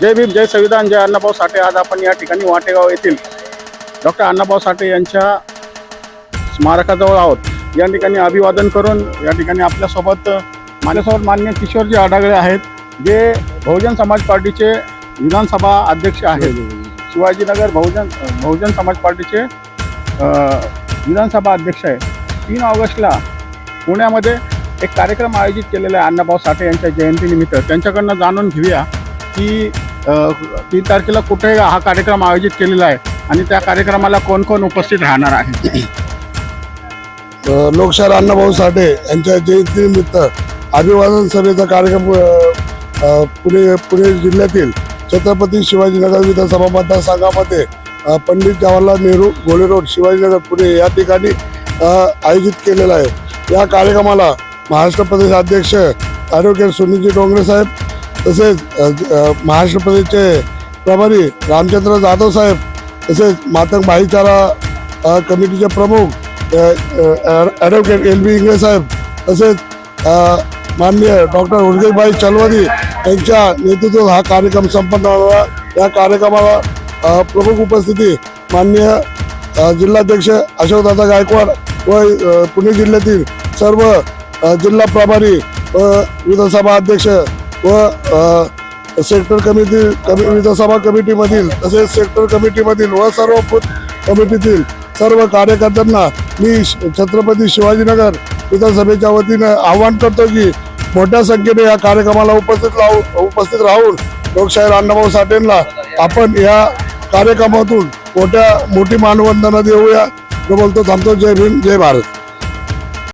जय भीम जय संविधान जय अण्णाभाऊ साठे. आज आपण या ठिकाणी वाटेगाव येथील डॉक्टर अण्णाभाऊ साठे यांच्या स्मारकाजवळ आहोत. या ठिकाणी अभिवादन करून या ठिकाणी आपल्यासोबत माझ्यासोबत मान्य किशोरजी आडागळे आहेत जे बहुजन समाज पार्टीचे विधानसभा अध्यक्ष आहेत. शिवाजीनगर बहुजन बहुजन समाज पार्टीचे विधानसभा अध्यक्ष आहे तीन ऑगस्टला पुण्यामध्ये एक कार्यक्रम आयोजित केलेला आहे अण्णाभाऊ साठे यांच्या जयंतीनिमित्त. त्यांच्याकडनं जाणून घेऊया की तीन तारखेला कुठे हा कार्यक्रम आयोजित केलेला आहे आणि त्या कार्यक्रमाला कोण कोण उपस्थित राहणार आहे? लोकशाहीर अण्णाभाऊ साठे यांच्या जयंतीनिमित्त अभिवादन सभेचा कार्यक्रम पुणे पुणे जिल्ह्यातील छत्रपती शिवाजीनगर विधानसभा मतदारसंघामध्ये पंडित जवाहरलाल नेहरू गोळे रोड शिवाजीनगर पुणे या ठिकाणी आयोजित केलेला आहे. या कार्यक्रमाला महाराष्ट्र प्रदेश अध्यक्ष ॲडव्होकेट सुनीलजी डोंगरे साहेब तसेच महाराष्ट्र प्रदेशचे प्रभारी रामचंद्र जाधव साहेब तसेच मातंग भाईचारा कमिटीचे प्रमुख advocate L B Ingale saheb तसेच माननीय डॉक्टर उर्गेशभाई चलवदी यांच्या नेतृत्वात हा कार्यक्रम संपन्न होणारा. या कार्यक्रमाला प्रमुख उपस्थिती माननीय जिल्हाध्यक्ष अशोकदादा गायकवाड व पुणे जिल्ह्यातील सर्व जिल्हा प्रभारी व विधानसभा अध्यक्ष व सेक्टर कमिटी कमि विधानसभा कमिटीमधील तसेच सेक्टर कमिटीमधील व सर्व बूथ कमिटीतील सर्व कार्यकर्त्यांना मी श- छत्रपती शिवाजीनगर विधानसभेच्या वतीनं आवाहन करतो की मोठ्या संख्येने या कार्यक्रमाला उपस्थित राहू उपस्थित राहून लोकशाहीर अण्णाभाऊ साठेंना आपण या कार्यक्रमातून मोठ्या मोठी मानवंदना देऊया. तो बोलतो थांबतो. जय भीम जय भारत.